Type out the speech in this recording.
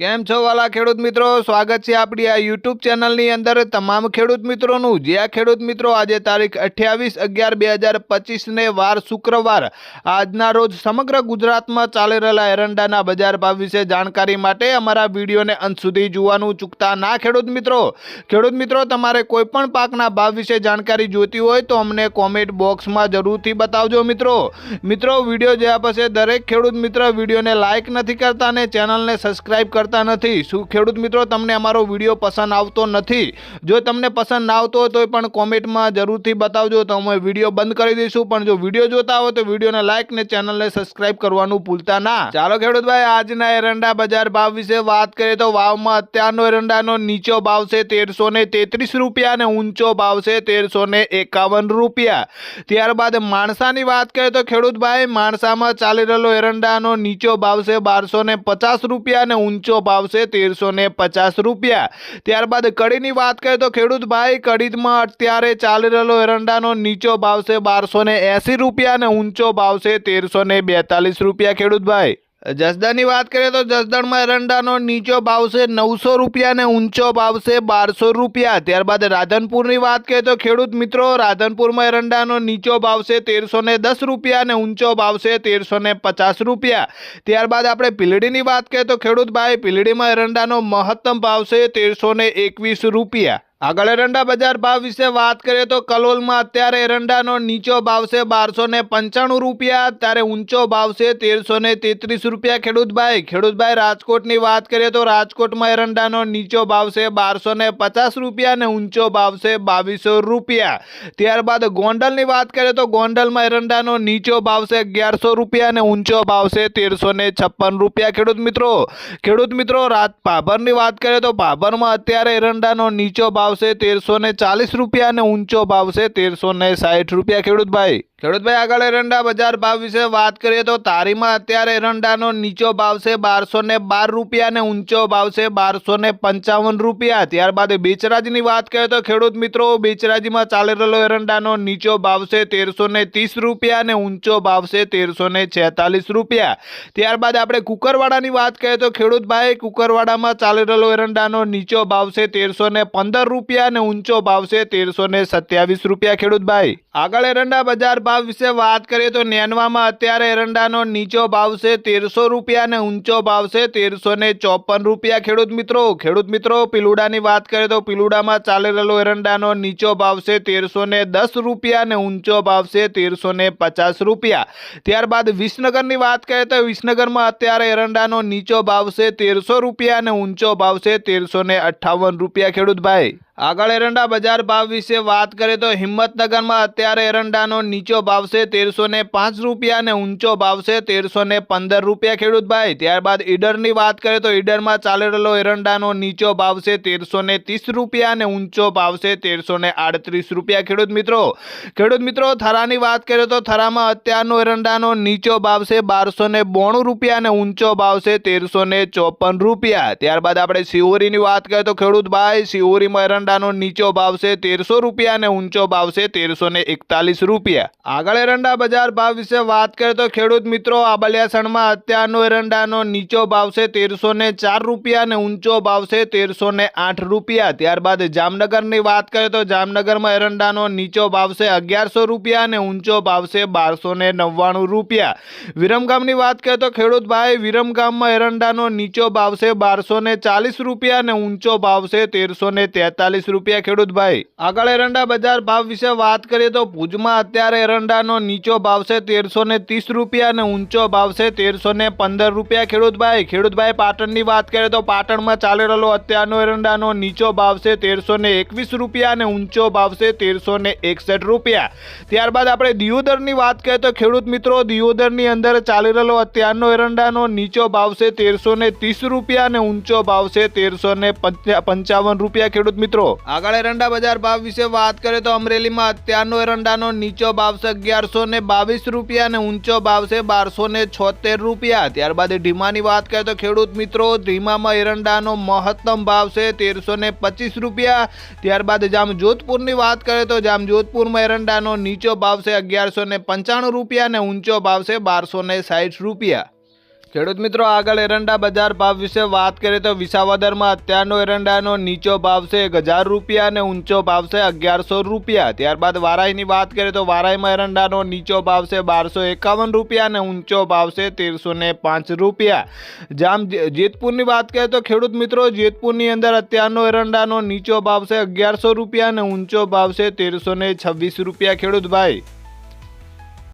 કેમ છો વાલા ખેડૂત મિત્રો? સ્વાગત છે આપણી આ યુટ્યુબ ચેનલની અંદર તમામ ખેડૂત મિત્રોનું. જે આ ખેડૂત મિત્રો, આજે તારીખ અઠ્યાવીસ અગિયાર બે હજાર પચીસને વાર શુક્રવાર, આજના રોજ સમગ્ર ગુજરાતમાં ચાલી રહેલા એરંડાના બજાર ભાવ વિશે જાણકારી માટે અમારા વિડીયોને અંત સુધી જોવાનું ચૂકતા ના ખેડૂત મિત્રો. ખેડૂત મિત્રો, તમારે કોઈપણ પાકના ભાવ વિશે જાણકારી જોઈતી હોય તો અમને કોમેન્ટ બોક્સમાં જરૂરથી બતાવજો મિત્રો. મિત્રો, વીડિયો જોયા પછી દરેક ખેડૂત મિત્ર વિડીયોને લાઇક નથી કરતા અને ચેનલને સબસ્ક્રાઇબ કરતા નથી. શું ખેડૂત મિત્રો, તમને અમારો વીડિયો પસંદ આવતો નથી? જો તમને પસંદ ના આવતો હોય તો પણ કોમેન્ટમાં જરૂરથી બતાવજો. તો અમે વીડિયો બંધ કરી દઈશું. પણ જો વીડિયો જોતા હોય તો વિડીયોને લાઇક ને ચેનલને સબસ્ક્રાઇબ કરવાનું ભૂલતા ના. ચાલો ખેડૂતભાઈ આજના એરંડા બજાર ભાવ વિશે વાત કરીએ તો વાવમાં અત્યારનો એરંડાનો નીચો ભાવ છે તેરસો તેત્રીસ રૂપિયા અને ઊંચો ભાવ છે તેરસો એકાવન રૂપિયા. ત્યારબાદ માણસાની વાત કરીએ તો ખેડૂતભાઈ માણસામાં ચાલી રહેલો એરંડાનો નીચો ભાવ છે બારસો પચાસ રૂપિયા અને ઊંચો ભાવ છે તેરસો ને પચાસ રૂપિયા. ત્યારબાદ કડીની વાત કરીએ તો ખેડૂત ભાઈ કડીમાં અત્યારે ચાલી રહેલો એરંડાનો નીચો ભાવ છે બારસો ને એંસી રૂપિયા અને ઊંચો ભાવ છે તેરસો ને બેતાલીસ રૂપિયા. ખેડૂત ભાઈ. જસદણની વાત કરીએ તો જસદણમાં એરંડાનો નીચો ભાવ છે નવસો રૂપિયા અને ઊંચો ભાવ છે બારસો રૂપિયા. ત્યારબાદ રાધનપુરની વાત કરીએ તો ખેડૂત મિત્રો, રાધનપુરમાં એરંડાનો નીચો ભાવ છે તેરસો દસ રૂપિયા અને ઊંચો ભાવ છે તેરસો પચાસ રૂપિયા. ત્યારબાદ આપણે પીલડીની વાત કરીએ તો ખેડૂત ભાઈ પીલડીમાં એરંડાનો મહત્તમ ભાવ છે તેરસો એકવીસ રૂપિયા. આગળ એરંડા બજાર ભાવ વિશે વાત કરીએ તો કલોલમાં અત્યારે એરંડાનો નીચો ભાવ છે બારસો ને પંચાણું રૂપિયા. ત્યારે ઊંચો ભાવ છે તેરસો ને તેત્રીસ રૂપિયા. ખેડૂતભાઈ ખેડૂતભાઈ રાજકોટની વાત કરીએ તો રાજકોટમાં એરંડાનો નીચો ભાવ છે બારસો ને પચાસ રૂપિયા અને ઊંચો ભાવ છે બાવીસો રૂપિયા. ત્યારબાદ ગોંડલની વાત કરીએ તો ગોંડલમાં એરંડાનો નીચો ભાવ છે અગિયારસો રૂપિયા અને ઊંચો ભાવ છે તેરસો ને છપ્પન રૂપિયા. ખેડૂત મિત્રો ખેડૂત મિત્રો, રાત ભાભરની વાત કરીએ તો ભાભરમાં અત્યારે એરંડાનો નીચો ભાવ છે તેરસો ચાલીસ રૂપિયા અને ઊંચો ભાવ છે તેરસો સાઠ રૂપિયા ખેડૂતભાઈ ખેડૂતભાઈ, આગળ એરંડા બજાર ભાવ વિશે વાત કરીએ તો તારીમાં અત્યારે એરંડાનો નીચો ભાવ છે બારસો ને બાર રૂપિયા અને ઊંચો ભાવ છે બારસો ને પંચાવન રૂપિયા. ત્યારબાદ બેચરાજીની વાત કરીએ તો ખેડૂત મિત્રો, બેચરાજીમાં ચાલી રહેલો એરંડાનો નીચો ભાવ છે તેરસો ને ત્રીસ રૂપિયા અને ઊંચો ભાવ છે તેરસો ને છેતાલીસ રૂપિયા. ત્યારબાદ આપણે કુકરવાડાની વાત કરીએ તો ખેડૂતભાઈ, કુકરવાડામાં ચાલી રહેલો એરંડાનો નીચો ભાવ છે તેરસો ને પંદર રૂપિયા અને ઊંચો ભાવ છે તેરસો ને સત્યાવીસ રૂપિયા. ખેડૂતભાઈ, આગળ એરંડા બજાર ભાવ વિશે વાત કરીએ તો નેનવામાં અત્યારે એરંડાનો નીચો ભાવ છે તેરસો રૂપિયા અને ઊંચો ભાવ છે તેરસો ને ચોપન રૂપિયા. ખેડૂત મિત્રો ખેડૂત મિત્રો, પિલુડાની વાત કરીએ તો પિલુડામાં ચાલી રહેલો એરંડાનો નીચો ભાવ છે તેરસો ને દસ રૂપિયા અને ઊંચો ભાવ છે તેરસો ને પચાસ રૂપિયા. ત્યારબાદ વિસનગરની વાત કરીએ તો વિસનગરમાં અત્યારે એરંડાનો નીચો ભાવ છે તેરસો રૂપિયા અને ઊંચો ભાવ છે તેરસો ને અઠ્ઠાવન રૂપિયા. ખેડૂતભાઈ આગળ એરંડા બજાર ભાવ વિશે વાત કરીએ તો હિંમતનગરમાં અત્યારે એરંડાનો નીચો ભાવ છે તેરસો પાંચ રૂપિયા અને ઊંચો ભાવ છે તેરસો પંદર રૂપિયા ખેડૂતભાઈ ત્યારબાદ ઈડરની વાત કરીએ તો ઈડરમાં ચાલી રહેલો એરંડાનો નીચો ભાવ છે તેરસો ત્રીસ રૂપિયા અને ઊંચો ભાવ છે તેરસો આડત્રીસ રૂપિયા ખેડૂત મિત્રો. ખેડૂત મિત્રો, થરાની વાત કરીએ તો થરામાં અત્યારનો એરંડાનો નીચો ભાવ છે બારસો બોણું રૂપિયા અને ઊંચો ભાવ છે તેરસો ચોપન રૂપિયા. ત્યારબાદ આપણે શિહોરીની વાત કરીએ તો ખેડૂતભાઈ શિહોરીમાં એરંડાનો નીચો ભાવ છે તેરસો રૂપિયા અને ઊંચો ભાવ છે તેરસો ને એકતાલીસ રૂપિયા. આગળ એરંડા બજાર ભાવ વિશે વાત કરીએ તો ખેડૂત મિત્રો આબલિયાસણમાં અત્યારનો એરંડાનો નીચો ભાવ છે તેરસો ને ચાર રૂપિયા અને ઊંચો ભાવ છે તેરસો ને આઠ રૂપિયા. ત્યારબાદ જામનગરની વાત કરીએ તો જામનગરમાં એરંડાનો નીચો ભાવ છે અગિયારસો રૂપિયા અને ઊંચો ભાવ છે બારસો ને નવ્વાણું રૂપિયા. વિરમગામની વાત કરીએ તો ખેડૂત ભાઈ, વિરમગામમાં એરંડાનો નીચો ભાવ છે બારસો ને ચાલીસ રૂપિયા અને ઊંચો ભાવ છે તેરસો ને તેતાલીસ રૂપિયા ખેડૂતભાઈ આગળ એરંડા બજાર ભાવ વિશે વાત કરીએ તો ભુજમાં અત્યારે એરંડાનો નીચો ભાવ છે તેરસો ને ત્રીસ રૂપિયા અને ઊંચો ભાવ છે તેરસો ને પંદર રૂપિયા ખેડૂતભાઈ ખેડૂતભાઈ પાટણની વાત કરીએ તો પાટણમાં ચાલી રહેલો અત્યારનો એરંડાનો નીચો ભાવ છે તેરસો ને એકવીસ રૂપિયા અને ઊંચો ભાવ છે તેરસો ને એકસઠ રૂપિયા. ત્યારબાદ આપણે દિયોદરની વાત કરીએ તો ખેડૂત મિત્રો, દિયોદરની અંદર ચાલી રહેલો અત્યારનો એરંડાનો નીચો ભાવ છે તેરસો ને ત્રીસ રૂપિયા અને ઊંચો ભાવ છે તેરસો ને પંચાવન રૂપિયા ખેડૂત મિત્રો. આગળ એરંડા બજાર ભાવ વિશે વાત કરીએ તો અમરેલીમાં અત્યારનો એરંડાનો નીચો ભાવ છે અગિયારસો ને બાવીસ રૂપિયા અને ઊંચો ભાવ છે બારસો ને છોતેર રૂપિયા. ત્યારબાદ ઢીમાની વાત કરીએ તો ખેડૂત મિત્રો ઢીમામાં એરંડાનો મહત્તમ ભાવ છે તેરસો ને પચીસ રૂપિયા. ત્યારબાદ જામ જોધપુરની વાત કરીએ તો જામ જોધપુરમાં એરંડાનો નીચો ભાવ છે અગિયારસો ને પંચાણું રૂપિયા અને ઊંચો ભાવ છે બારસો ને સાઠ રૂપિયા. ખેડૂત મિત્રો, આગળ એરંડા બજાર ભાવ વિશે વાત કરીએ તો વિસાવદરમાં અત્યારનો એરંડાનો નીચો ભાવ છે એક હજાર રૂપિયા અને ઊંચો ભાવ છે અગિયારસો રૂપિયા. ત્યારબાદ વારાઈની વાત કરીએ તો વારાઈમાં એરંડાનો નીચો ભાવ છે બારસો એકાવન રૂપિયા અને ઊંચો ભાવ છે તેરસો ને પાંચ રૂપિયા. જામ જેતપુરની વાત કરીએ તો ખેડૂત મિત્રો, જેતપુરની અંદર અત્યારનો એરંડાનો નીચો ભાવ છે અગિયારસો રૂપિયા અને ઊંચો ભાવ છે તેરસો ને છવ્વીસ રૂપિયા. ખેડૂત ભાઈ